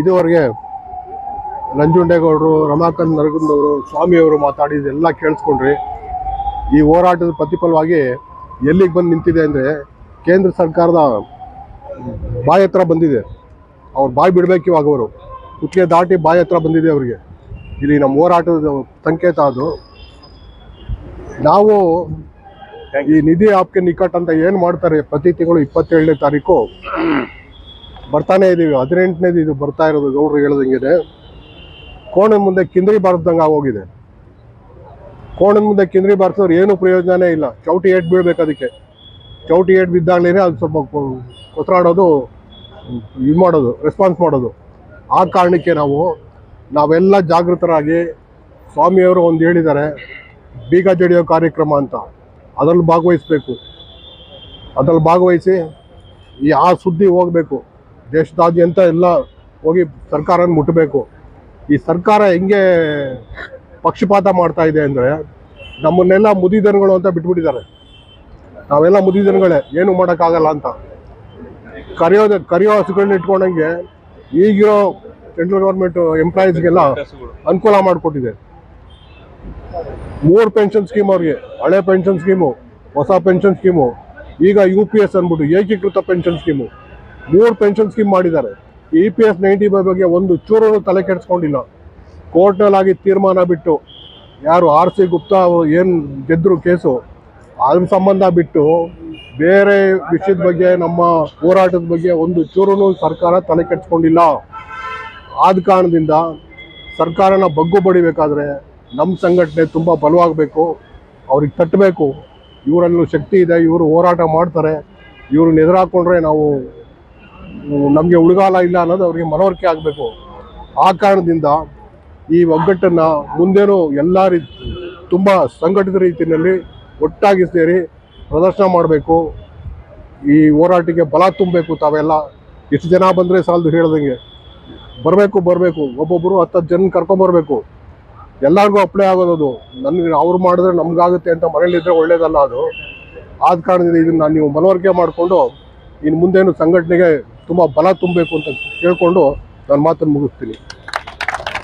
ಇದುವರೆಗೆ ನಂಜುಂಡೇಗೌಡರು, ರಮಾಕಾಂತ್ ನರಗುಂದವರು, ಸ್ವಾಮಿಯವರು ಮಾತಾಡಿದ್ದೆಲ್ಲ ಕೇಳಿಸ್ಕೊಂಡ್ರಿ. ಈ ಹೋರಾಟದ ಪ್ರತಿಫಲವಾಗಿ ಎಲ್ಲಿಗೆ ಬಂದು ನಿಂತಿದೆ ಅಂದರೆ ಕೇಂದ್ರ ಸರ್ಕಾರದ ಬಾಯಿ ಹತ್ರ ಬಂದಿದೆ. ಅವ್ರು ಬಾಯಿ ಬಿಡಬೇಕು ಇವಾಗ ಅವರು ಕುತ್ತಿಗೆ ದಾಟಿ ಬಾಯ ಹತ್ರ ಬಂದಿದೆ ಅವರಿಗೆ. ಇಲ್ಲಿ ನಮ್ಮ ಹೋರಾಟದ ಸಂಕೇತ ಅದು. ನಾವು ಈ ನಿಧಿ ಆಪ್ಗೆ ನಿಕಟ್ ಅಂತ ಏನು ಮಾಡ್ತಾರೆ ಪ್ರತಿ ತಿಂಗಳು ಇಪ್ಪತ್ತೇಳನೇ ತಾರೀಕು. ಬರ್ತಾನೆ ಇದೀವಿ. ಹದಿನೆಂಟನೇದು ಇದು ಬರ್ತಾ ಇರೋದು ಗೌಡ್ರು ಹೇಳ್ದಂಗಿದೆ ಕೋಣೆ ಮುಂದೆ ಕಿಂದ್ರಿ ಬಾರಿಸ್ದಂಗೆ ಆಗೋಗಿದೆ. ಕೋಣೆ ಮುಂದೆ ಕಿಂದ್ರಿ ಬಾರಿಸೋರು ಏನು ಪ್ರಯೋಜನನೇ ಇಲ್ಲ. ಚೌಟಿ ಏಟ್ ಬೀಳ್ಬೇಕು ಅದಕ್ಕೆ. ಚೌಟಿ ಏಟ್ ಬಿದ್ದಾಗಲೇ ಅದು ಸ್ವಲ್ಪ ಕೊಸರಾಡೋದು ಇದು ಮಾಡೋದು ರೆಸ್ಪಾನ್ಸ್ ಮಾಡೋದು. ಆ ಕಾರಣಕ್ಕೆ ನಾವು, ನಾವೆಲ್ಲ ಜಾಗೃತರಾಗಿ ಸ್ವಾಮಿಯವರು ಒಂದು ಹೇಳಿದ್ದಾರೆ, ಬೀಗ ಜಡಿಯೋ ಕಾರ್ಯಕ್ರಮ ಅಂತ. ಅದರಲ್ಲಿ ಭಾಗವಹಿಸಬೇಕು. ಅದರಲ್ಲಿ ಭಾಗವಹಿಸಿ, ಈ ಆ ಸುದ್ದಿ ಹೋಗಬೇಕು. ದೇಶದಾದ್ಯಂತ ಎಲ್ಲ ಹೋಗಿ ಸರ್ಕಾರನ ಮುಟ್ಟಬೇಕು ಈ ಸರ್ಕಾರ ಹೆಂಗೆ ಪಕ್ಷಪಾತ ಮಾಡ್ತಾ ಇದೆ ಅಂದರೆ ನಮ್ಮನ್ನೆಲ್ಲ ಮುದಿದನಗಳು ಅಂತ ಬಿಟ್ಬಿಟ್ಟಿದ್ದಾರೆ. ನಾವೆಲ್ಲ ಮುದಿದನಗಳೇ ಏನು ಮಾಡೋಕ್ಕಾಗಲ್ಲ ಅಂತ. ಕರೆಯೋದ ಕರೆಯೋ ಹಸುಗಳನ್ನ ಇಟ್ಕೊಂಡಂಗೆ ಈಗಿರೋ ಸೆಂಟ್ರಲ್ ಗೌರ್ಮೆಂಟ್ ಎಂಪ್ಲಾಯೀಸ್ಗೆಲ್ಲ ಅನುಕೂಲ ಮಾಡಿಕೊಟ್ಟಿದೆ. ಮೂರು ಪೆನ್ಷನ್ ಸ್ಕೀಮ್ ಅವ್ರಿಗೆ, ಹಳೆ ಪೆನ್ಷನ್ ಸ್ಕೀಮು ಹೊಸ ಪೆನ್ಷನ್ ಸ್ಕೀಮು ಈಗ ಯು ಪಿ ಎಸ್ ಅಂದ್ಬಿಟ್ಟು ಏಕೀಕೃತ ಪೆನ್ಷನ್ ಸ್ಕೀಮು ಮೂರು ಪೆನ್ಷನ್ ಸ್ಕೀಮ್ ಮಾಡಿದ್ದಾರೆ. ಇ ಪಿ ಎಫ್ ನೈಂಟಿ ಬಗ್ಗೆ ಒಂದು ಚೂರು ತಲೆ ಕೆಡಿಸ್ಕೊಂಡಿಲ್ಲ. ಕೋರ್ಟ್ನಲ್ಲಾಗಿ ತೀರ್ಮಾನ ಬಿಟ್ಟು, ಯಾರು ಆರ್ ಸಿ ಗುಪ್ತಾ ಅವರು ಏನು ಗೆದ್ದರು ಕೇಸು ಅದ್ರ ಸಂಬಂಧ ಬಿಟ್ಟು ಬೇರೆ ವಿಷಯದ ಬಗ್ಗೆ, ನಮ್ಮ ಹೋರಾಟದ ಬಗ್ಗೆ ಒಂದು ಚೂರು ಸರ್ಕಾರ ತಲೆ ಕೆಡಿಸ್ಕೊಂಡಿಲ್ಲ. ಆದ ಕಾರಣದಿಂದ ಸರ್ಕಾರನ ಬಗ್ಗು ಬಡಿಬೇಕಾದ್ರೆ ನಮ್ಮ ಸಂಘಟನೆ ತುಂಬ ಬಲವಾಗಬೇಕು, ಅವ್ರಿಗೆ ತಟ್ಟಬೇಕು. ಇವರಲ್ಲೂ ಶಕ್ತಿ ಇದೆ, ಇವರು ಹೋರಾಟ ಮಾಡ್ತಾರೆ. ಇವ್ರನ್ನ ಎದುರಾಕೊಂಡ್ರೆ ನಾವು ನಮಗೆ ಉಳಿಗಾಲ ಇಲ್ಲ ಅನ್ನೋದು ಅವರಿಗೆ ಮನವರಿಕೆ ಆಗಬೇಕು. ಆ ಕಾರಣದಿಂದ ಈ ಒಗ್ಗಟ್ಟನ್ನು ಮುಂದೇನು ಎಲ್ಲ ರೀತಿ ತುಂಬ ಸಂಘಟಿತ ರೀತಿಯಲ್ಲಿ ಒಟ್ಟಾಗಿ ಸೇರಿ ಪ್ರದರ್ಶನ ಮಾಡಬೇಕು. ಈ ಹೋರಾಟಕ್ಕೆ ಬಲ ತುಂಬಬೇಕು ತಾವೆಲ್ಲ. ಎಷ್ಟು ಜನ ಬಂದರೆ ಸಾಲದು ಹೇಳ್ದಂಗೆ. ಬರಬೇಕು ಬರಬೇಕು. ಒಬ್ಬೊಬ್ಬರು ಹತ್ತು ಹತ್ತು ಜನ ಕರ್ಕೊಂಬರ್ಬೇಕು ಎಲ್ಲರಿಗೂ ಅಪ್ಲೈ ಆಗೋದು ನನಗೆ ಅವ್ರು ಮಾಡಿದ್ರೆ ನಮಗಾಗುತ್ತೆ ಅಂತ ಮನೇಲಿದ್ರೆ ಒಳ್ಳೇದಲ್ಲ ಅದು. ಆದ ಕಾರಣದಿಂದ ಇದನ್ನು ನೀವು ಮನವರಿಕೆ ಮಾಡಿಕೊಂಡು ಇನ್ನು ಮುಂದೇನು ಸಂಘಟನೆಗೆ ತುಂಬ ಬಲ ತುಂಬಬೇಕು ಅಂತ ಕೇಳಿಕೊಂಡು ನಾನು ಮಾತನ್ನು ಮುಗಿಸ್ತೀನಿ.